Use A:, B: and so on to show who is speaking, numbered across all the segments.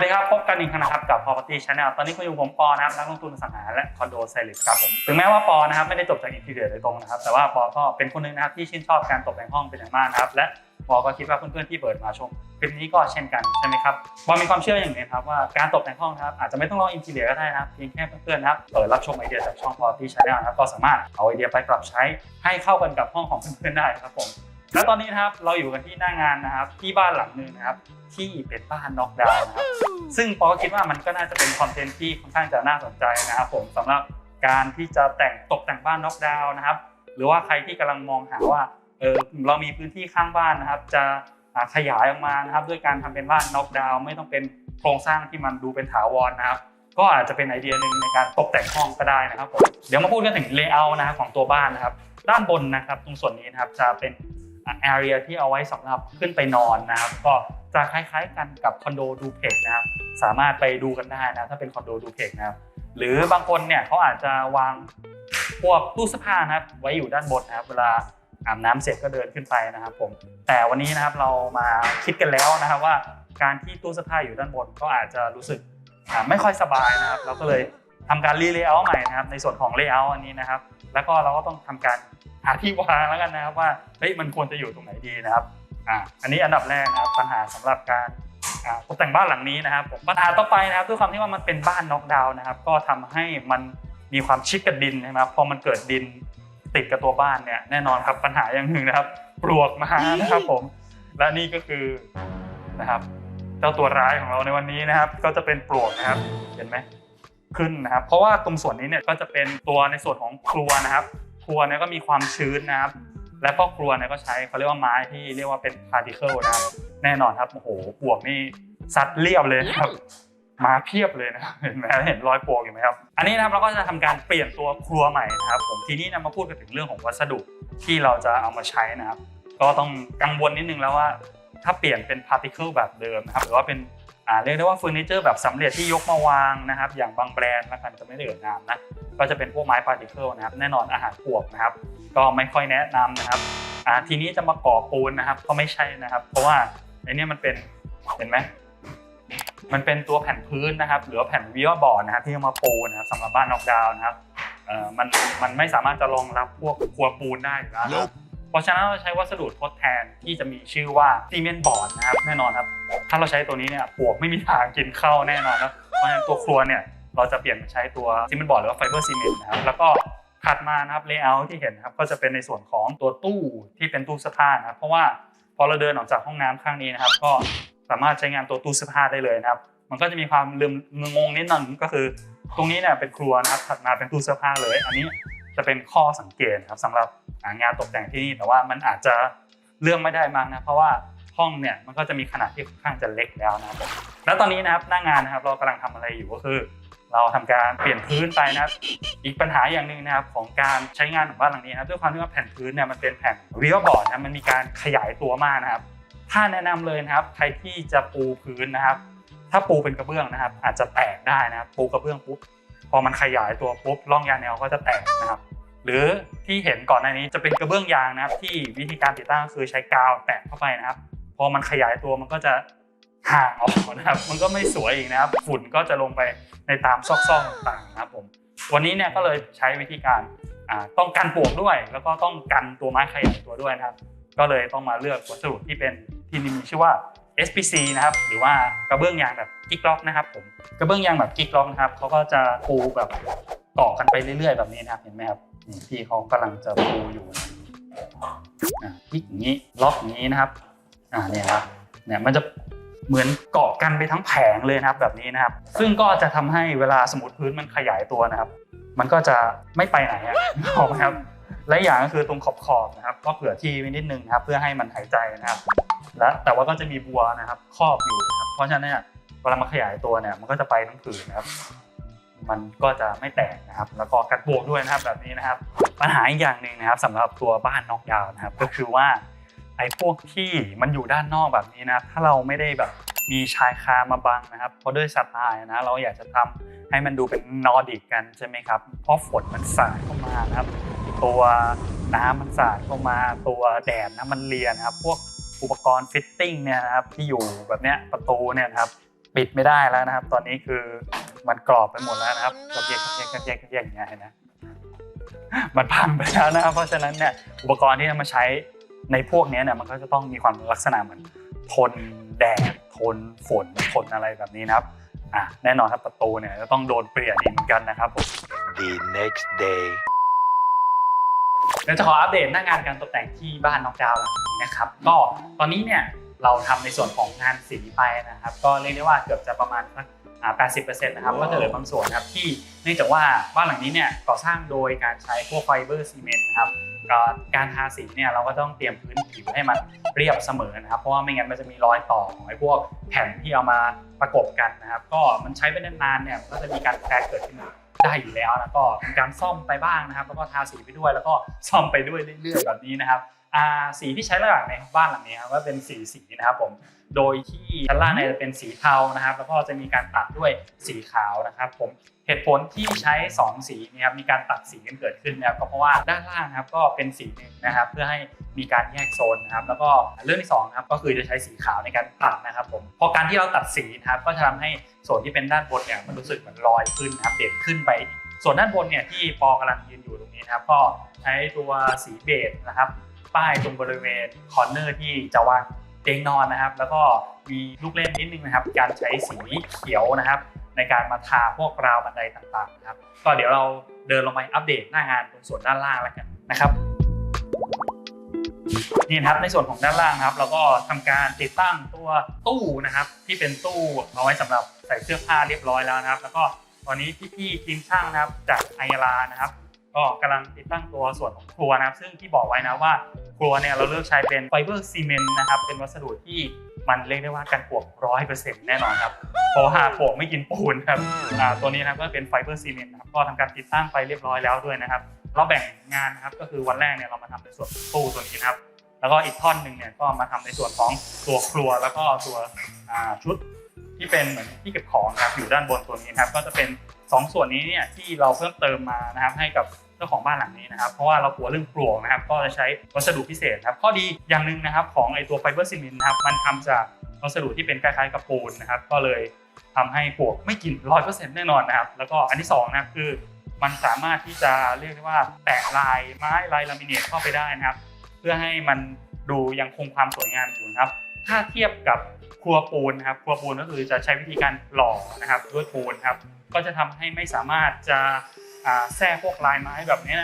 A: วัสดีครับ พบกันอีกครั้งนะครับกับ Property Channel ตอนนี้คุณอยู่ผมปอนะครับนักลงทุนสังหาและคอนโดไซลิสครับผมถึงแม้ว่าปอนะครับไม่ได้จบจากอินทีเรียโดยตรงนะครับแต่ว่าปอก็เป็นคนหนึงนะครับที่ชื่นชอบการตกแต่งห้องเป็นอย่างมากนะครับและปอก็คิดว่าเพื่อนๆที่เปิดมาชมคลิปนี้ก็เช่นกันใช่ไหมครับปอมีความเชื่ออย่างหนึงครับว่าการตกแต่งห้องนะครับอาจจะไม่ต้องรองอินทีเรียก็ได้นะครับเพียงแค่เพื่อนๆนะครับเปิดรับชมไอเดียจากช่อง Property Channel นะครับก็สามารถเอาไอเดียไปปรับใช้ให้เข้ากันกับห้องของเพื่อนๆได้ครับผม และตอนนี้นะครับเราอยู่กันที่หน้างานนะครับ ที่บ้านหลังหนึ่งนะครับ ที่เป็นบ้านน็อกดาวน์นะครับซึ่งปอก็คิดว่ามันก็น่าจะเป็นคอนเทนต์ที่ค่อนข้างจะน่าสนใจนะครับ ผมสำหรับการที่จะแต่งตกแต่งบ้านน็อกดาวน์นะครับ หรือว่าใครที่กำลังมองหาว่าเออเรามีพื้นที่ข้างบ้านนะครับ จะอ่าขยายออกมานะครับ ด้วยการทำเป็นบ้านน็อกดาวน์ไม่ต้องเป็นโครงสร้างที่มันดูเป็นถาวรนะครับก็อาจจะเป็นไอเดียหนึ่งในการตกแต่งห้องก็ได้นะครับผมเดี๋ยวมาพูดกันถึงเลเยอร์นะครับของตัวบ้านนะครับ ด้านบนนะครับ ตรงส่วนนี้นะครับจะเป็น แอเรียที่เอาไว้สำหรับขึ้นไปนอนนะครับก็จะคล้ายๆกันกับคอนโดดูเพกนะครับสามารถไปดูกันได้นะถ้าเป็นคอนโดดูเพกนะครับหรือบางคนเนี่ยเขาอาจจะวางพวกตู้เสื้อผ้านะครับไว้อยู่ด้านบนนะครับเวลาอาบน้ำเสร็จก็เดินขึ้นไปนะครับผมแต่วันนี้นะครับเรามาคิดกันแล้วนะครับว่าการที่ตู้เสื้อผ้าอยู่ด้านบนก็อาจจะรู้สึกไม่ค่อยสบายนะครับ เราก็เลยทำการรีเลเยอร์ใหม่นะครับในส่วนของเลเยอร์อันนี้นะครับ แล้วก็เราก็ต้องทำการ หาที่วางแล้วกันนะครับว่าเฮ้ยมันควรจะอยู่ตรงไหนดีนะครับอ่าอันนี้อันดับแรกนะครับปัญหาสำหรับการอ่าตกแต่งบ้านหลังนี้นะครับผมปัญหาต่อไปนะครับด้วยความที่ว่ามันเป็นบ้านน็อกดาวน์นะครับ ก็ทำให้มันมีความชิดกับดินใช่ไหมครับพอมันเกิดดินติดกับตัวบ้านเนี่ยแน่นอนครับปัญหาอย่างหนึ่งนะครับปลวกมานะครับผมและนี่ก็คือนะครับเจ้าตัวร้ายของเราในวันนี้นะครับ ก็จะเป็นปลวกนะครับเห็นไหมขึ้นนะครับ เพราะว่าตรงส่วนนี้เนี่ยก็จะเป็นตัวในส่วนของครัวนะครับ รัวเนี่ยก็มีความชื้นนะครับ และพ่อครัวเนี่ยก็ใช้เขาเรียกว่าไม้ที่เรียกว่าเป็นพาร์ติเคิลนะครับ แน่นอนครับโอ้โหปลวกนี่ซัดเรียบเลยนะครับ มาเพียบเลยนะครับเห็นไหมเห็นรอยปลวกอยู่ไหมครับ อันนี้นะครับเราก็จะทำการเปลี่ยนตัวครัวใหม่นะครับ ผมทีนี้นะมาพูดกันถึงเรื่องของวัสดุที่เราจะเอามาใช้นะครับ ก็ต้องกังวลนิดนึงแล้วว่า ถ้าเปลี่ยนเป็นพาร์ติเคิลแบบเดิมนะครับหรือว่าเป็นอ่า เรียกได้ว่าเฟอร์นิเจอร์แบบสำเร็จที่ยกมาวางนะครับอย่างบางแบรนด์แล้วกันจะไม่ได้เอ่ยนามนะก็จะเป็นพวกไม้พาร์ติเคิลนะครับแน่นอนอาหารปวกนะครับ ก็ไม่ค่อยแนะนำนะครับทีนี้จะมาก่อปูนนะครับก็ไม่ใช่นะครับ เพราะว่าไอ้นี่มันเป็นเห็นไหมมันเป็นตัวแผ่นพื้นนะครับ หรือแผ่นวิวบอร์ดนะครับที่เอามาปูนะครับสำหรับบ้านนอกดาวนะครับมันมันไม่สามารถจะรองรับพวกครัวปูนได้อยู่แล้ว เพราะฉะนั้นเราใช้วัสดุทดแทนที่จะมีชื่อว่าซีเมนต์บอร์ดนะครับแน่นอนครับ ถ้าเราใช้ตัวนี้เนี่ยปวกไม่มีทางกินเข้าแน่นอนครับเพราะฉะนั้นตัวครัวเนี่ยเราจะเปลี่ยนมาใช้ตัวซีเมนต์บอร์ดหรือว่าไฟเบอร์ซีเมนต์นะครับแล้วก็ถัดมานะครับเลเยอร์ที่เห็นนะครับก็จะเป็นในส่วนของตัวตู้ที่เป็นตู้เสื้อผ้านะครับเพราะว่าพอเราเดินออกจากห้องน้ำข้างนี้นะครับ ก็สามารถใช้งานตัวตู้เสื้อผ้าได้เลยนะครับ มันก็จะมีความลืมงงนิดหนึงก็คือ ตรงนี้เนี่ยเป็นครัวนะครับถัดมาเป็นตู้เสื้อผ้าเลย อันนี้ จะเป็นข้อสังเกตนะครับสำหรับงานตกแต่งที่นี่แต่ว่ามันอาจจะเรื่องไม่ได้มากนะเพราะว่าห้องเนี่ยมันก็จะมีขนาดที่ค่อนข้างจะเล็กแล้วนะครับแล้วตอนนี้นะครับหน้างานนะครับเรากำลังทำอะไรอยู่ก็คือ เราทำการเปลี่ยนพื้นไปนะครับอีกปัญหาอย่างหนึ่งนะครับของการใช้งานของบ้านหลังนี้นะครับด้วยความที่ว่าแผ่นพื้นเนี่ยมันเป็นแผ่นวิวบอร์ดนะมันมีการขยายตัวมากนะครับ ถ้าแนะนำเลยนะครับใครที่จะปูพื้นนะครับ ถ้าปูเป็นกระเบื้องนะครับ อาจจะแตกได้นะครับ ปูกระเบื้องปุ๊บ พอมันขยายตัวปุ๊บร่องยางแนวก็จะแตกนะครับหรือที่เห็นก่อนหน้านี้จะเป็นกระเบื้องยางนะครับ ที่วิธีการติดตั้งก็คือใช้กาวแปะเข้าไปนะครับ พอมันขยายตัวมันก็จะห่างออกนะครับ มันก็ไม่สวยอีกนะครับ ฝุ่นก็จะลงไปในตามซอกๆต่างๆนะครับผมวันนี้เนี่ยก็เลยใช้วิธีการต้องกันปลวกด้วย แล้วก็ต้องกันตัวไม้ขยายตัวด้วยนะครับ ก็เลยต้องมาเลือกวัสดุที่เป็นที่มีชื่อว่า SPC นะครับหรือว่ากระเบื้องยางแบบกิ๊กล็อกนะครับผมกระเบื้องยางแบบกิ๊กล็อกนะครับเขาก็จะปูแบบต่อกันไปเรื่อยๆ แบบนี้นะครับเห็นไหมครับนี่พี่เขากำลังจะปูอยู่นะอะกิ๊กอย่างนี้ล็อกอย่างนี้นะครับอ่าเนี่ยครับเนี่ยมันจะเหมือนเกาะกันไปทั้งแผงเลยนะครับแบบนี้นะครับ ซึ่งก็จะทำให้เวลาสมมติพื้นมันขยายตัวนะครับ มันก็จะไม่ไปไหนอะออกไหมครับ และอย่างก็คือตรงขอบขอบๆนะครับ ก็เผื่อที่ไว้นิดนึงนะครับ เพื่อให้มันหายใจนะครับ และแต่ว่าก็จะมีบัวนะครับครอบอยู่นะครับเพราะฉะนั้นเนี่ยเวลามันขยายตัวเนี่ยมันก็จะไปทั้งผืนนะครับ มันก็จะไม่แตกนะครับ แล้วก็กัดบวกด้วยนะครับแบบนี้นะครับ ปัญหาอีกอย่างหนึ่งนะครับสำหรับตัวบ้านนอกดาวนะครับ ก็คือว่าไอ้พวกที่มันอยู่ด้านนอกแบบนี้นะถ้าเราไม่ได้แบบมีชายคามาบังนะครับเพราะด้วยสไตล์นะเราอยากจะทำให้มันดูเป็นนอร์ดิกกันใช่ไหมครับเพราะฝนมันสาดเข้ามานะครับ ตัวน้ำมันสาดเข้ามาตัวแดดนะมันเลียนะครับ พวกอุปกรณ์ฟิตติ้งเนี่ยนะครับที่อยู่แบบเนี้ยประตูเนี่ยครับปิดไม่ได้แล้วนะครับ ตอนนี้คือมันกรอบไปหมดแล้วนะครับกระเพียกกระเพียกกระเพียกกระเพียกอย่างเงี้ยนไหมมันพังไปแล้วนะครับ เพราะฉะนั้นเนี่ยอุปกรณ์ที่จะมาใช้ในพวกนี้เนี่ยมันก็จะต้องมีความลักษณะเหมือนทนแดดทนฝนทนอะไรแบบนี้นะครับอะแน่นอนครับประตูเนี่ยจะต้องโดนเปลี่ยนอีกเหมือนกันนะครับผม
B: The next day.
A: เดี๋ยวจะขออัปเดตหน้างานการตกแต่งที่บ้านน้องดาวหลังนี้นะครับ ก็ตอนนี้เนี่ยเราทำในส่วนของงานสีไปนะครับ ก็เรียกได้ว่าเกือบจะประมาณสักอ่า80%นะครับก็จะเหลือบางส่วนครับที่เนื่องจากว่าบ้านหลังนี้เนี่ยก่อสร้างโดยการใช้พวกไฟเบอร์ซีเมนต์นะครับกการทาสีเนี่ยเราก็ต้องเตรียมพื้นผิวให้มันเรียบเสมอนะครับเพราะว่าไม่งั้นมันจะมีรอยต่อของไอ้พวกแผ่นที่เอามาประกบกันนะครับ ก็มันใช้ไปนานๆเนี่ยก็จะมีการแครกเกิดขึ้นมา ได้อยู่แล้วนะก็ทำการซ่อมไปบ้างนะครับ แล้วก็ทาสีไปด้วยแล้วก็ซ่อมไปด้วยเรื่อยๆแบบนี้นะครับ สีที่ใช้หลักๆในบ้านหลังนี้ครับก็เป็นสีสีนะครับผมโดยที่ชั้นล่างเนี่ยจะเป็นสีเทานะครับ แล้วก็จะมีการตัดด้วยสีขาวนะครับ ผมเหตุผลที่ใช้ 2 สีนี้ครับมีการตัดสีกันเกิดขึ้นนะครับก็เพราะว่าด้านล่างนะครับก็เป็นสีหนึ่งนะครับ เพื่อให้มีการแยกโซนนะครับ แล้วก็เรื่องที่สองนะครับก็คือจะใช้สีขาวในการตัดนะครับผมพอการที่เราตัดสีนะครับก็จะทำให้ส่วนที่เป็นด้านบนเนี่ยมันรู้สึกเหมือนลอยขึ้นนะครับเด่นขึ้นไป ส่วนด้านบนเนี่ยที่ปอกำลังยืนอยู่ตรงนี้นะครับ ก็ใช้ตัวสีเบจนะครับ ป้ายตรงบริเวณคอร์เนอร์ที่จะวางเตียงนอนนะครับ แล้วก็มีลูกเล่นนิดนึงนะครับ การใช้สีเขียวนะครับ ในการมาทาพวกราวบันไดต่างๆนะครับ ก็เดี๋ยวเราเดินลงไปอัปเดตหน้างานตรงส่วนด้านล่างแล้วกันนะครับนี่นะครับในส่วนของด้านล่างครับ เราก็ทำการติดตั้งตัวตู้นะครับ ที่เป็นตู้เอาไว้สำหรับใส่เสื้อผ้าเรียบร้อยแล้วนะครับ แล้วก็ตอนนี้พี่ๆทีมช่างนะครับจากไอลานะครับ ก็กำลังติดตั้งตัวส่วนของครัวนะครับ ซึ่งที่บอกไว้นะว่าครัวเนี่ยเราเลือกใช้เป็นไฟเบอร์ซีเมนต์นะครับ เป็นวัสดุที่มันเรียกได้ว่ากันปวกร้อยเปอร์เซ็นต์แน่นอนครับเพราะว่าปวกไม่กินปูนครับตัวนี้นะครับก็เป็นไฟเบอร์ซีเมนต์นะครับก็ทำการติดตั้งไปเรียบร้อยแล้วด้วยนะครับเราแบ่งงานนะครับก็คือวันแรกเนี่ยเรามาทำในส่วนตู้ตัวนี้นะครับแล้วก็อีกท่อนหนึ่งเนี่ยก็มาทำในส่วนของตัวครัวแล้วก็ตัวชุดที่เป็นเหมือนที่เก็บของครับอยู่ด้านบนตัวนี้ครับก็จะเป็น สองส่วนนี้เนี่ยที่เราเพิ่มเติมมานะครับให้กับเจ้าของบ้านหลังนี้นะครับ เพราะว่าเรากลัวเรื่องปลวกนะครับ ก็จะใช้วัสดุพิเศษครับ ข้อดีอย่างหนึ่งนะครับของไอตัวไฟเบอร์ซีเมนต์นะครับ มันทำจากวัสดุที่เป็นคล้ายๆกับปูนนะครับ ก็เลยทำให้ปลวกไม่กินร้อยเปอร์เซ็นต์แน่นอนนะครับ แล้วก็อันที่สองนะครับคือ มันสามารถที่จะเรียกได้ว่าแปะลายไม้ลายลามิเนตเข้าไปได้นะครับ เพื่อให้มันดูยังคงความสวยงามอยู่นะครับ ถ้าเทียบกับครัวปูนนะครับ ครัวปูนก็คือจะใช้วิธีการหล่อนะครับด้วยปูนครับ ก็จะทำให้ไม่สามารถจะแทรกพวกลายไม้แบบนี้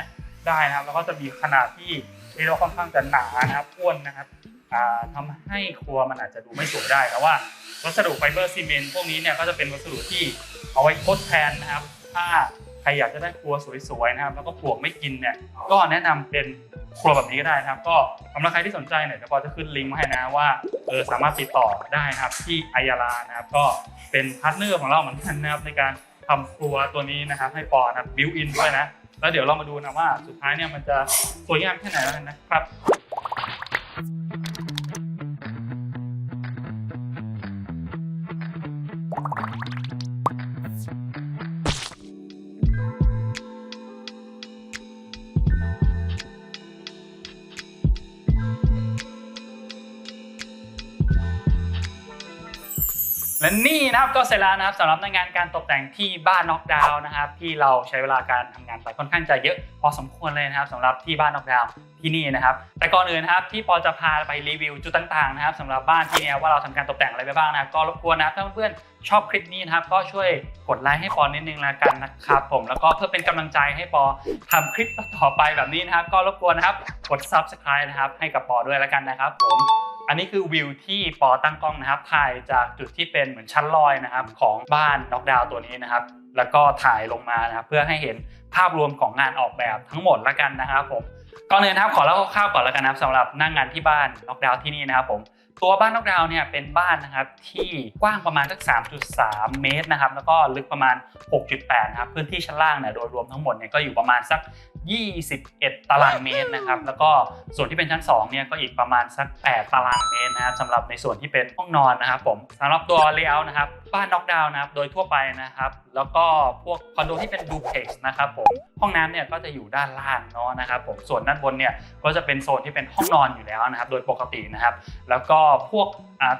A: ได้นะครับ แล้วก็จะมีขนาดที่เรียกว่าค่อนข้างจะหนานะครับอ้วนนะครับอ่าทำให้ครัวมันอาจจะดูไม่สวยได้แต่ว่าวัสดุไฟเบอร์ซีเมนต์พวกนี้เนี่ยก็จะเป็นวัสดุที่เอาไว้ทดแทนนะครับ ถ้าใครอยากจะได้ครัวสวยๆนะครับ แล้วก็ปลวกไม่กินเนี่ย ก็แนะนำเป็นครัวแบบนี้ก็ได้นะครับ ก็สำหรับใครที่สนใจเนี่ยเดี๋ยวปอจะขึ้นลิงก์มาให้นะว่าเออสามารถติดต่อได้นะครับที่อายาลานะครับ ก็เป็นพาร์ทเนอร์ของเราเหมือนกันนะครับในการ ทำครัวตัวนี้นะครับให้ปอนะบบิวอินด้วยนะ แล้วเดี๋ยวเรามาดูนะว่าสุดท้ายเนี่ยมันจะสวยงามแค่ไหนแล้วกันนะครับ และนี่นะครับก็เสร็จแล้วนะครับสำหรับในงานการตกแต่งที่บ้านน็อกดาวน์นะครับที่เราใช้เวลาการทำงานไปค่อนข้างจะเยอะพอสมควรเลยนะครับสำหรับที่บ้านน็อกดาวน์ที่นี่นะครับ แต่ก่อนอื่นนะครับที่ปอจะพาไปรีวิวจุดต่างๆนะครับสำหรับบ้านที่เนี่ยว่าเราทำการตกแต่งอะไรไปบ้างนะครับก็รบกวนนะครับถ้าเพื่อนๆชอบคลิปนี้นะครับ ก็ช่วยกดไลค์ให้ปอนิดนึงละกันนะครับผมแล้วก็เพื่อเป็นกำลังใจให้ปอทำคลิปต่อไปแบบนี้นะครับ ก็รบกวนนะครับกด subscribe นะครับให้กับปอด้วยละกันนะครับผม อันนี้คือวิวที่ปอตั้งกล้องนะครับ ถ่ายจากจุดที่เป็นเหมือนชั้นลอยนะครับ ของบ้านน็อกดาวตัวนี้นะครับ แล้วก็ถ่ายลงมานะครับเพื่อให้เห็นภาพรวมของงานออกแบบทั้งหมดละกันนะครับผมก่อนอื่นนะครับขอเล่าคร่าวๆก่อนละกันนะครับสำหรับนั่งงานที่บ้านน็อกดาวที่นี่นะครับผมตัวบ้านน็อกดาวเนี่ยเป็นบ้านนะครับที่กว้างประมาณสัก 3.3 เมตรนะครับแล้วก็ลึกประมาณ 6.8 นะครับพื้นที่ชั้นล่างเนี่ยโดยรวมทั้งหมดเนี่ยก็อยู่ประมาณสัก 21 ตารางเมตรนะครับ แล้วก็ส่วนที่เป็นชั้น2เนี่ยก็อีกประมาณสัก 8 ตารางเมตรนะครับสำหรับในส่วนที่เป็นห้องนอนนะครับผมสำหรับตัวเลเยอร์นะครับบ้านน็อกดาวน์นะครับโดยทั่วไปนะครับ แล้วก็พวกคอนโดที่เป็นดูเพล็กซ์นะครับผมห้องน้ำเนี่ยก็จะอยู่ด้านล่างเนาะนะครับผมส่วนด้านบนเนี่ยก็จะเป็นโซนที่เป็นห้องนอนอยู่แล้วนะครับ โดยปกตินะครับ แล้วก็พวก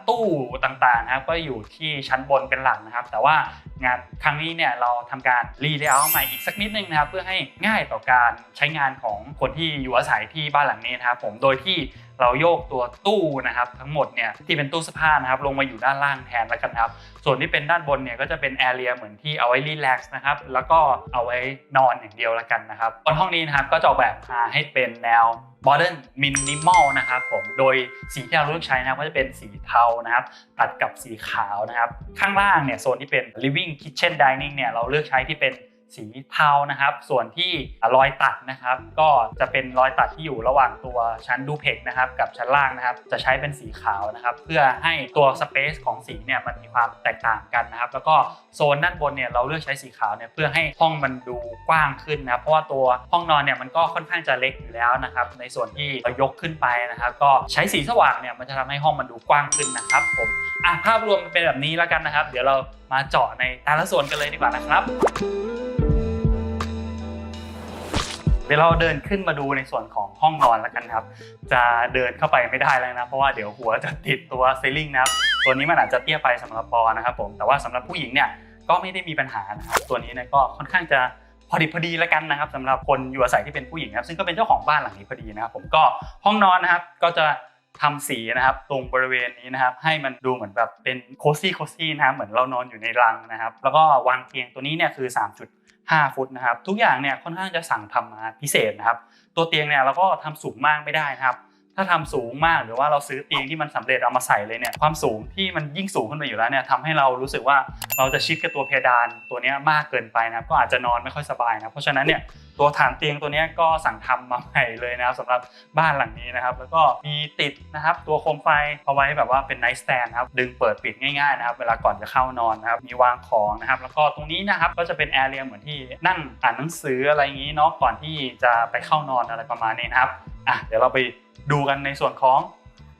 A: ตู้ต่างๆนะครับก็อยู่ที่ชั้นบนเป็นหลักนะครับ แต่ว่างานครั้งนี้เนี่ยเราทำการรีเลเยอร์ใหม่อีกสักนิดนึงนะครับเพื่อให้ง่ายต่อการใช้งานของคนที่อยู่อาศัยที่บ้านหลังนี้นะครับผมโดยที่ เราโยกตัวตู้นะครับทั้งหมดเนี่ยที่เป็นตู้เสื้อผ้านะครับลงมาอยู่ด้านล่างแทนแล้วกันครับ ส่วนที่เป็นด้านบนเนี่ยก็จะเป็นแอเรียเหมือนที่เอาไว้รีแลกซ์นะครับแล้วก็เอาไว้นอนอย่างเดียวแล้วกันนะครับบนห้องนี้นะครับก็จะออกแบบมาให้เป็นแนว modern minimal นะครับผมโดยสีที่เราเลือกใช้นะครับก็จะเป็นสีเทานะครับ ตัดกับสีขาวนะครับ ข้างล่างเนี่ยโซนที่เป็น living kitchen dining เนี่ยเราเลือกใช้ที่เป็น สีเทานะครับ ส่วนที่รอยตัดนะครับ ก็จะเป็นรอยตัดที่อยู่ระหว่างตัวชั้นดูเพกนะครับ กับชั้นล่างนะครับ จะใช้เป็นสีขาวนะครับ เพื่อให้ตัวสเปซของสีเนี่ยมันมีความแตกต่างกันนะครับ แล้วก็โซนด้านบนเนี่ยเราเลือกใช้สีขาวเนี่ยเพื่อให้ห้องมันดูกว้างขึ้นนะครับ เพราะว่าตัวห้องนอนเนี่ยมันก็ค่อนข้างจะเล็กอยู่แล้วนะครับ ในส่วนที่เรายกขึ้นไปนะครับ ก็ใช้สีสว่างเนี่ยมันจะทำให้ห้องมันดูกว้างขึ้นนะครับผมอะภาพรวมเป็นแบบนี้แล้วกันนะครับ เดี๋ยวเรามาเจาะในแต่ละส่วนกันเลยดีกว่านะครับ เดี๋ยวเราเดินขึ้นมาดูในส่วนของห้องนอนแล้วกันครับ จะเดินเข้าไปไม่ได้แล้วนะ เพราะว่าเดี๋ยวหัวจะติดตัวเซลลิงนะครับ ตัวนี้มันอาจจะเตี้ยไปสำหรับปอนะครับผม แต่ว่าสำหรับผู้หญิงเนี่ยก็ไม่ได้มีปัญหานะครับ ตัวนี้เนี่ยก็ค่อนข้างจะพอดีพอดีแล้วกันนะครับสำหรับคนอยู่อาศัยที่เป็นผู้หญิงครับ ซึ่งก็เป็นเจ้าของบ้านหลังนี้พอดีนะครับ ผมก็ห้องนอนนะครับก็จะ ทำสีนะครับตรงบริเวณนี้นะครับ ให้มันดูเหมือนแบบเป็นโคซี่โคซี่นะครับเหมือนเรานอนอยู่ในรังนะครับ แล้วก็วางเตียงตัวนี้เนี่ยคือ 3.5 ฟุตนะครับ ทุกอย่างเนี่ยค่อนข้างจะสั่งทำมาพิเศษนะครับ ตัวเตียงเนี่ยเราก็ทำสูงมากไม่ได้นะครับ ถ้าทำสูงมากหรือว่าเราซื้อเตียงที่มันสำเร็จเอามาใส่เลยเนี่ยความสูงที่มันยิ่งสูงขึ้นไปอยู่แล้วเนี่ยทำให้เรารู้สึกว่าเราจะชิดกับตัวเพดานตัวนี้มากเกินไปนะครับก็อาจจะนอนไม่ค่อยสบายนะเพราะฉะนั้นเนี่ยตัวฐานเตียงตัวนี้ก็สั่งทำมาใหม่เลยนะครับสำหรับบ้านหลังนี้นะครับ แล้วก็มีติดนะครับ ตัวโคมไฟเอาไว้แบบว่าเป็นไนท์สแตนครับดึงเปิดปิดง่ายๆนะครับเวลาก่อนจะเข้านอนนะครับมีวางของนะครับ แล้วก็ตรงนี้นะครับก็จะเป็นแอเรียเหมือนที่นั่งอ่านหนังสืออะไรอย่างนี้เนาะก่อนที่จะไปเข้านอนอะไรประมาณนี้นะครับ อะเดี๋ยวเราไปดูกันในส่วนของ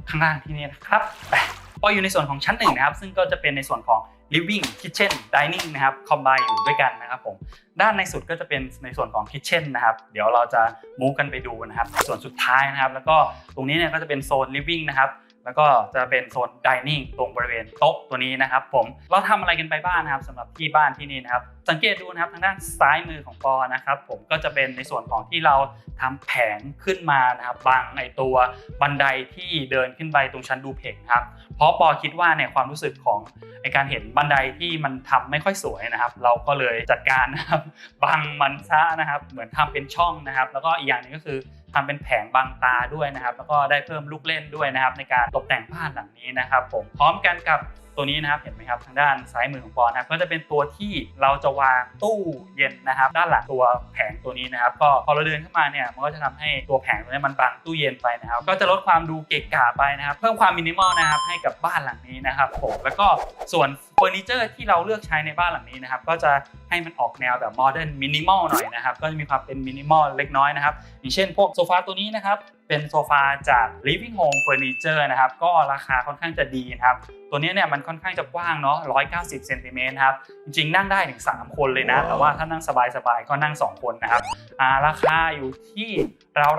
A: ข้างล่างที่นี่นะครับไปพออยู่ในส่วนของชั้นหนึ่งนะครับ ซึ่งก็จะเป็นในส่วนของ living kitchen dining นะครับ คอมไบอยู่ด้วยกันนะครับผม ด้านในสุดก็จะเป็นในส่วนของ kitchen นะครับ เดี๋ยวเราจะมูฟกันไปดูนะครับ ส่วนสุดท้ายนะครับ แล้วก็ตรงนี้เนี่ยก็จะเป็นโซน living นะครับ แล้วก็จะเป็นโซน dining ตรงบริเวณโต๊ะตัวนี้นะครับ ผมเราทำอะไรกันไปบ้างนะครับสำหรับที่บ้านที่นี่นะครับ สังเกตดูนะครับทางด้านซ้ายมือของปอนะครับ ผมก็จะเป็นในส่วนของที่เราทำแผงขึ้นมานะครับบังไอตัวบันไดที่เดินขึ้นไปตรงชั้นดูเพกครับเพราะปอคิดว่าเนี่ยความรู้สึกของไอการเห็นบันไดที่มันทำไม่ค่อยสวยนะครับ เราก็เลยจัดการนะครับบังมันซะนะครับ เหมือนทำเป็นช่องนะครับ แล้วก็อีกอย่างหนึงก็คือ ทำเป็นแผงบังตาด้วยนะครับ แล้วก็ได้เพิ่มลูกเล่นด้วยนะครับ ในการตกแต่งบ้านหลังนี้นะครับ ผมพร้อมกันกับตัวนี้นะครับเห็นไหมครับทางด้านซ้ายมือของปอนะครับก็จะเป็นตัวที่เราจะวางตู้เย็นนะครับ ด้านหลังตัวแผงตัวนี้นะครับ ก็พอเราเดินเข้ามาเนี่ยมันก็จะทำให้ตัวแผงตัวนี้มันบังตู้เย็นไปนะครับ ก็จะลดความดูเกะกะไปนะครับ เพิ่มความมินิมอลนะครับให้กับบ้านหลังนี้นะครับผมแล้วก็ส่วน เฟอร์นิเจอร์ที่เราเลือกใช้ในบ้านหลังนี้นะครับ ก็จะให้มันออกแนวแบบโมเดิร์นมินิมอลหน่อยนะครับ ก็จะมีความเป็นมินิมอลเล็กน้อยนะครับ อย่างเช่นพวกโซฟาตัวนี้นะครับ เป็นโซฟาจาก Living Home Furniture นะครับ ก็ราคาค่อนข้างจะดีนะครับ ตัวนี้เนี่ยมันค่อนข้างจะกว้างเนาะ190เซนติเมตรครับ จริงๆ นั่งได้ถึง 3 คนเลยนะ แต่ว่าถ้านั่งสบายๆ ก็นั่ง 2 คนนะครับาราคาอยู่ที่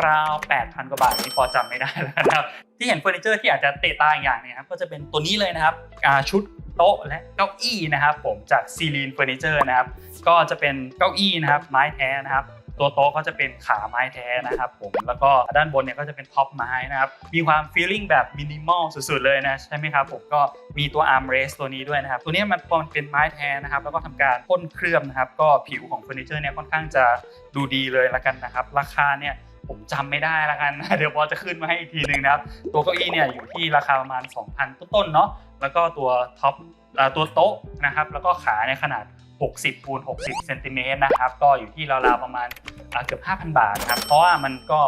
A: ราวๆ 8,000 กว่าบาทนี่พอจำไม่ได้แล้วนะครับ ที่เห็นเฟอร์นิเจอร์ที่อาจจะเตะตาอย่างหนึงครับ ก็จะเป็นตัวนี้เลยนะครับชุด โต๊ะและเก้าอี้นะครับ ผมจากซีลีนเฟอร์นิเจอร์นะครับ ก็จะเป็นเก้าอี้นะครับไม้แท้นะครับตัวโต๊ะก็จะเป็นขาไม้แท้นะครับผมแล้วก็ด้านบนเนี่ยก็จะเป็นท็อปไม้นะครับ มีความฟีลลิ่งแบบมินิมอลสุดๆเลยนะ ใช่ไหมครับผมก็มีตัวอาร์มเรสตัวนี้ด้วยนะครับ ตัวนี้มันพอมันเป็นไม้แท้นะครับ แล้วก็ทำการพ่นเคลือบนะครับ ก็ผิวของเฟอร์นิเจอร์เนี่ยค่อนข้างจะดูดีเลยละกันนะครับ ราคาเนี่ย ผมจำไม่ได้ละกัน เดี๋ยวพอจะขึ้นมาให้อีกทีหนึ่งนะครับ ตัวเก้าอี้เนี่ยอยู่ที่ราคาประมาณ 2,000 ต้นๆเนาะแล้วก็ตัวท็อปตัวโต๊ะนะครับ แล้วก็ขาในขนาด 60คูณ60เซนติเมตรนะครับ ก็อยู่ที่ราวๆประมาณเกือบ 5,000 บาทนะครับ เพราะว่ามันก็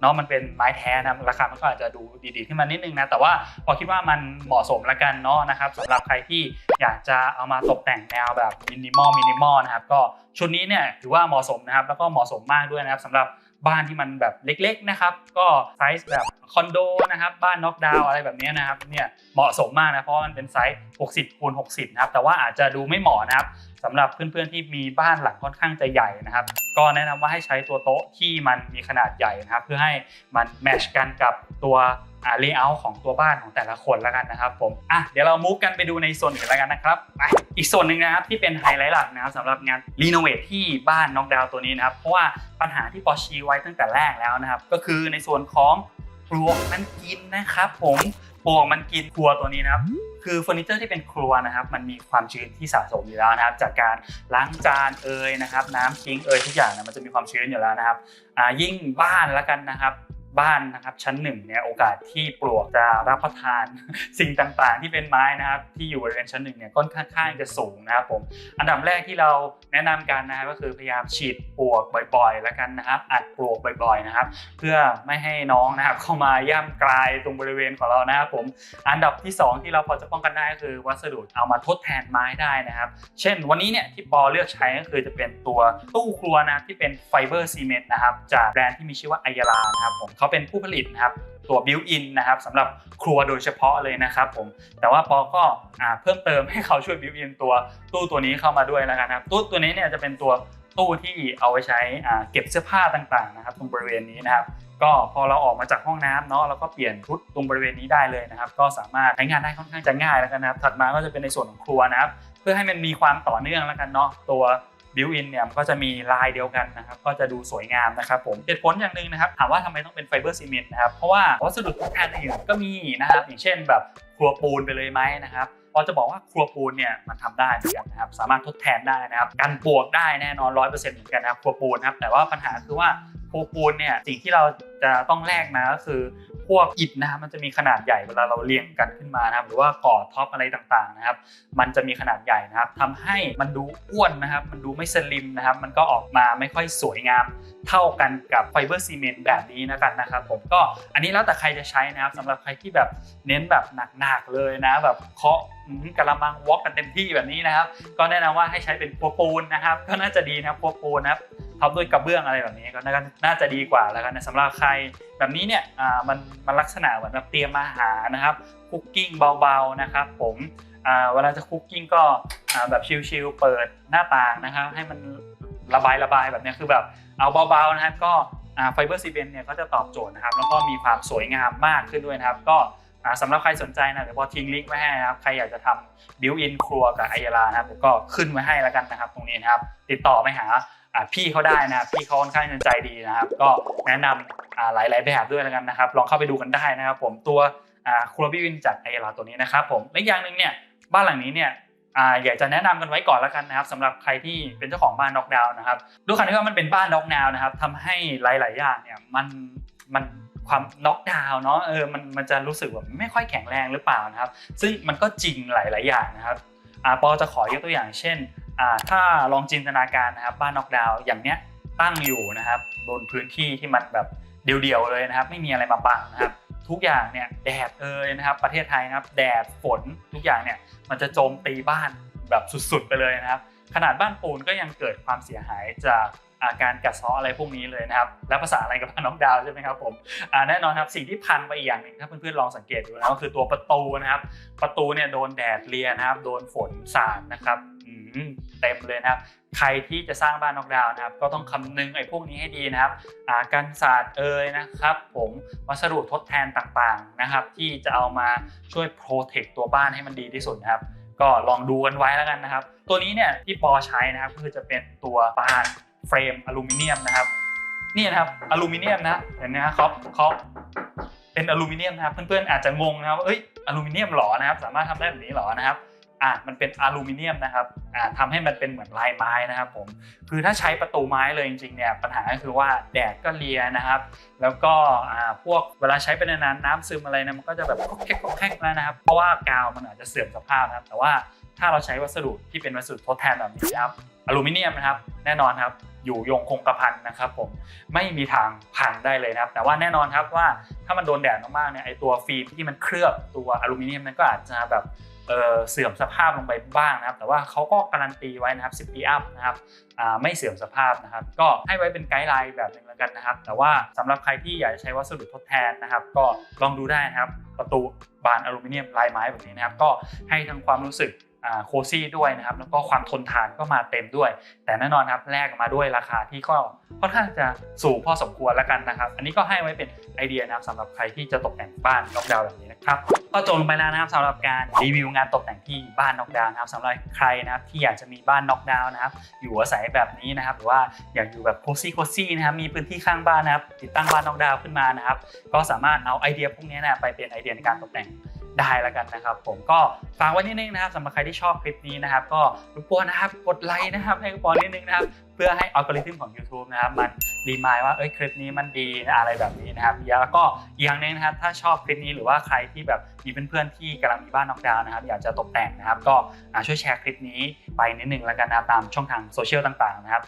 A: เนาะมันเป็นไม้แท้นะครับราคามันก็อาจจะดูดีๆขึ้นมานิดนึงนะแต่ว่าพอคิดว่ามันเหมาะสมละกันเนาะนะครับสำหรับใครที่อยากจะเอามาตกแต่งแนวแบบมินิมอลมินิมอลนะครับก็ชุดนี้เนี่ยถือว่าเหมาะสมนะครับแล้วก็เหมาะสมมากด้วยนะครับสำหรับ บ้านที่มันแบบเล็กๆนะครับ ก็ไซส์แบบคอนโดนะครับบ้านน็อกดาวน์อะไรแบบนี้นะครับเนี่ยเหมาะสมมากนะเพราะมันเป็นไซส์ 60คูณ60นะครับแต่ว่าอาจจะดูไม่เหมาะนะครับสำหรับเพื่อนๆที่มีบ้านหลังค่อนข้างจะใหญ่นะครับ ก็แนะนำว่าให้ใช้ตัวโต๊ะที่มันมีขนาดใหญ่นะครับ เพื่อให้มันแมชกันกับตัว เลเยอร์ของตัวบ้านของแต่ละคนแล้วกันนะครับผมอะเดี๋ยวเรามุกกันไปดูในส่วนอื่นแล้วกันนะครับไปอีกส่วนหนึ่งนะครับที่เป็นไฮไลท์หลักนะครับสำหรับงานรีโนเวทที่บ้านน็อกดาวตัวนี้นะครับเพราะว่าปัญหาที่ปอชีไว้ตั้งแต่แรกแล้วนะครับ ก็คือในส่วนของปลวกมันกินนะครับ ผมปลวกมันกินครัวตัวนี้นะครับคือเฟอร์นิเจอร์ที่เป็นครัวนะครับ มันมีความชื้นที่สะสมอยู่แล้วนะครับ จากการล้างจานเอ่ยนะครับ น้ำทิ้งเอ่ยทุกอย่างนะมันจะมีความชื้นอยู่แล้วนะครับอ่ายิ่งบ้านแล้วกันนะครับ บ้านนะครับชั้นหนึ่งเนี่ยโอกาสที่ปลวกจะรับประทาน สิ่งต่างๆ ที่เป็นไม้นะครับที่อยู่บริเวณชั้นหนึ่งเนี่ยค่อนข้างจะสูงนะครับผมอันดับแรกที่เราแนะนำกันนะครับก็คือพยายามฉีดปลวกบ่อยๆ แล้วกันนะครับอัดปลวกบ่อยๆนะครับเพื่อไม่ให้น้องนะครับเข้ามาย่ำกลายตรงบริเวณของเรานะครับผมอันดับที่ 2 ที่เราพอจะป้องกันได้ก็คือวัสดุเอามาทดแทนไม้ได้นะครับ เช่น วันนี้เนี่ยที่ปอเลือกใช้ก็คือจะเป็นตัวตู้ครัวนะที่เป็นไฟเบอร์ซีเมนต์นะครับจากแบรนด์ที่มีชื่อว่าไอยาลานะครับผมเขาเป็นผู้ผลิตนะครับตัวบิวอินนะครับสำหรับครัวโดยเฉพาะเลยนะครับผมแต่ว่าปอก็เพิ่มเติมให้เขาช่วยบิวอินตัวตู้ตัวนี้เข้ามาด้วยแล้วกันครับตู้ตัวนี้เนี่ยจะเป็นตัวตู้ที่เอาไว้ใช้เก็บเสื้อผ้าต่างๆนะครับตรงบริเวณนี้นะครับก็พอเราออกมาจากห้องน้ำเนาะเราก็เปลี่ยนชุดตรงบริเวณนี้ได้เลยนะครับ ก็สามารถใช้งานได้ค่อนข้างจะง่ายแล้วกันนะครับ ถัดมาก็จะเป็นในส่วนของครัวนะครับ เพื่อให้มันมีความต่อเนื่องแล้วกันเนาะตัว บิวอินเนี่ยมันก็จะมีลายเดียวกันนะครับก็จะดูสวยงามนะครับผมเหตุผลอย่างหนึ่งนะครับถามว่าทำไมต้องเป็นไฟเบอร์ซีเมนต์นะครับเพราะว่าวัสดุทดแทนอื่นก็มีนะครับอย่างเช่นแบบครัวปูนไปเลยไหมนะครับพอจะบอกว่าครัวปูนเนี่ยมันทำได้เหมือนกันนะครับสามารถทดแทนได้นะครับกันปลวกได้แน่นอนร้อยเปอร์เซ็นต์เหมือนกันนะครับครัวปูนครับแต่ว่าปัญหาคือว่าครัวปูนเนี่ยสิ่งที่เราจะต้องแลกมาก็คือ วกอิฐนะครับมันจะมีขนาดใหญ่เวลาเราเรียงกันขึ้นมานะครับหรือว่าก่อท็อปอะไรต่างๆนะครับมันจะมีขนาดใหญ่นะครับทำให้มันดูอ้วนนะครับมันดูไม่สลิมนะครับมันก็ออกมาไม่ค่อยสวยงามเท่ากันกับไฟเบอร์ซีเมนต์แบบนี้นะกันนะครับผมก็อันนี้แล้วแต่ใครจะใช้นะครับสำหรับใครที่แบบเน้นแบบหนักๆเลยนะแบบเคาะกระมังวอกกันเต็มที่แบบนี้นะครับ ก็แนะนำว่าให้ใช้เป็นครัวปูนนะครับ ก็น่าจะดีนะครัวปูนนะครับท็อปด้วยกระเบื้องอะไรแบบนี้ก็น่าจะดีกว่าแล้วกันสำหรับใครแบบนี้เนี่ยมันมันลักษณะเหมือนแบบเตรียมอาหารนะครับคุกกิ้งเบาๆนะครับ ผมเวลาจะคุกกิ้งก็แบบชิลๆเปิดหน้าต่างนะครับ ให้มันระบายระบายแบบนี้คือแบบเอาเบาๆนะครับก็ไฟเบอร์ซีเบนเนี่ยก็จะตอบโจทย์นะครับ แล้วก็มีความสวยงามมากขึ้นด้วยนะครับ ก็ สำหรับใครสนใจนะเดี๋ยวพอทิ้งลิงก์ไว้ให้นะครับใครอยากจะทำบิวอินครัวกับไอยาลานะครับเดี๋ยวก็ขึ้นไว้ให้แล้วกันนะครับ ตรงนี้นะครับ ติดต่อไปหาพี่เขาได้นะครับพี่เขาค่อนข้างใจดีนะครับ ก็แนะนำหลาย ๆ แบบด้วยแล้วกันนะครับ ลองเข้าไปดูกันได้นะครับ ผมตัวครัวบิวินจากไอราตัวนี้นะครับผมและอีกอย่างหนึ่งเนี่ยบ้านหลังนี้เนี่ยอ่าอยากจะแนะนำกันไว้ก่อนแล้วกันนะครับสำหรับใครที่เป็นเจ้าของบ้านน็อกดาวน์นะครับด้วยความที่ว่ามันเป็นบ้านน็อกดาวน์นะครับทำให้หลาย ๆ อย่างเนี่ยมันมัน ความน็อกดาวน์เนาะเออมันมันจะรู้สึกแบบไม่ค่อยแข็งแรงหรือเปล่านะครับ ซึ่งมันก็จริงหลาย ๆ อย่างนะครับอ่าปอจะขอยกตัวอย่างเช่นอ่าถ้าลองจินตนาการนะครับบ้านนอกดาวน์อย่างเนี้ยตั้งอยู่นะครับ บนพื้นที่ที่มันแบบเดียวๆเลยนะครับ ไม่มีอะไรมาบังนะครับทุกอย่างเนี่ยแดดเอยนะครับ ประเทศไทยนะครับ แดดฝนทุกอย่างเนี่ยมันจะโจมตีบ้านแบบสุดๆไปเลยนะครับ ขนาดบ้านปูนก็ยังเกิดความเสียหายจาก อาการกัดซาะอะไรพวกนี้เลยนะครับ แล้วภาษาอะไรกับบ้านนอกดาวใช่ไหมครับผมแน่นอนครับสิ่งที่พังไปอีกอย่างหนึ่งถ้าเพื่อนๆลองสังเกตดูนะก็คือตัวประตูนะครับ ประตูเนี่ยโดนแดดเลียนะครับ โดนฝนสาดนะครับเต็มเลยนะครับ ใครที่จะสร้างบ้านนอกดาวนะครับ ก็ต้องคำนึงไอ้พวกนี้ให้ดีนะครับอ่ากันศาสตร์เอ่ยนะครับ ผมวัสดุทดแทนต่างๆนะครับ ที่จะเอามาช่วยโปรเทคตัวบ้านให้มันดีที่สุดนะครับ ก็ลองดูกันไว้แล้วกันนะครับ ตัวนี้เนี่ยที่ปอใช้นะครับก็คือจะเป็นตัวบาน เฟรมอลูมิเนียมนะครับนี่นะครับอลูมิเนียมนะเห็นไหมครับเขาเขาเป็นอลูมิเนียมนะครับเพื่อนๆอาจจะงงนะครับเอ้ยอลูมิเนียมหรอนะครับ สามารถทำได้แบบนี้หรอนะครับอะมันเป็นอลูมิเนียมนะครับอ่าทำให้มันเป็นเหมือนลายไม้นะครับผมคือถ้าใช้ประตูไม้เลยจริงๆเนี่ยปัญหาก็คือว่าแดดก็เลียนะครับ แล้วก็อ่าพวกเวลาใช้ไปนานๆน้ำซึมอะไรนะมันก็จะแบบก็แคกก็แคกแล้วนะครับ เพราะว่ากาวมันอาจจะเสื่อมสภาพนะครับ แต่ว่าถ้าเราใช้วัสดุที่เป็นวัสดุทดแทนแบบนี้ครับอลูมิเนียมนะครับ แน่นอนครับ อยู่ยงคงกระพันนะครับผมไม่มีทางพังได้เลยนะครับ แต่ว่าแน่นอนครับว่าถ้ามันโดนแดดมากๆเนี่ยไอตัวฟิล์มที่มันเคลือบตัวอลูมิเนียมนั้นก็อาจจะแบบเเสื่อมสภาพลงไปบ้างนะครับ แต่ว่าเขาก็การันตีไว้นะครับ10ปีอัพนะครับไม่เสื่อมสภาพนะครับ ก็ให้ไว้เป็นไกด์ไลน์แบบหนึ่งแล้วกันนะครับ แต่ว่าสำหรับใครที่อยากจะใช้วัสดุทดแทนนะครับ ก็ลองดูได้นะครับ ประตูบานอลูมิเนียมลายไม้แบบนี้นะครับ ก็ให้ทั้งความรู้สึก โคซี่ด้วยนะครับแล้วก็ความทนทานก็มาเต็มด้วย แต่แน่นอนครับแลกมาด้วยราคาที่ก็ค่อนข้างจะสูงพอสมควรแล้วกันนะครับ อันนี้ก็ให้ไว้เป็นไอเดียนะครับสำหรับใครที่จะตกแต่งบ้านนอกดาวน์แบบนี้นะครับก็จบลงไปแล้วนะครับสำหรับการรีวิวงานตกแต่งที่บ้านนอกดาวน์นะครับสำหรับใครนะครับที่อยากจะมีบ้านนอกดาวน์นะครับอยู่อาศัยแบบนี้นะครับหรือว่าอยากอยู่แบบโคซี่โคซี่นะครับมีพื้นที่ข้างบ้านนะครับติดตั้งบ้านนอกดาวน์ขึ้นมานะครับก็สามารถเอาไอเดียพวกนี้นะไปเป็นไอเดียในการตกแต่ง ได้แล้วกันนะครับ ผมก็ฝากไว้นิดนึงนะครับสำหรับใครที่ชอบคลิปนี้นะครับ ก็รบกวนนะครับกดไลค์นะครับ ให้ปอนนิดนึงนะครับ เพื่อให้อัลกอริทึมของ YouTube นะครับ มันรีมายว่าเอ้ยคลิปนี้มันดีนะอะไรแบบนี้นะครับแล้วก็อีกอย่างนึงนะครับถ้าชอบคลิปนี้หรือว่าใครที่แบบมีเพื่อนๆที่กำลังมีบ้านนอกดาวนะครับ อยากจะตกแต่งนะครับ ก็ช่วยแชร์คลิปนี้ไปนิดนึงแล้วกันนะตามช่องทางโซเชียลต่างๆนะครับ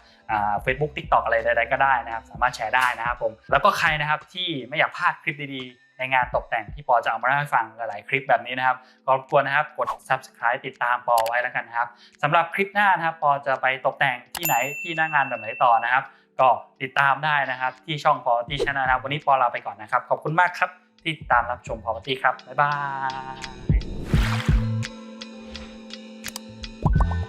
A: เฟซบุ๊กทิกตอกอะไรใดๆก็ได้นะครับ สามารถแชร์ได้นะครับผมแล้วก็ใครนะครับที่ไม่อยากพลาดคลิปดีๆ ในงานตกแต่งที่ปอจะเอามาเล่าให้ฟังหลายคลิปแบบนี้นะครับก็รบกวนนะครับกด subscribe ติดตามปอไว้แล้วกันนะครับสำหรับคลิปหน้านะครับปอจะไปตกแต่งที่ไหนที่หน้างานแบบไหนต่อนะครับ ก็ติดตามได้นะครับ ที่ช่องปอที่ชนะนะครับวันนี้ปอลาไปก่อนนะครับ ขอบคุณมากครับที่ติดตามรับชมพอตี้ครับบ๊ายบาย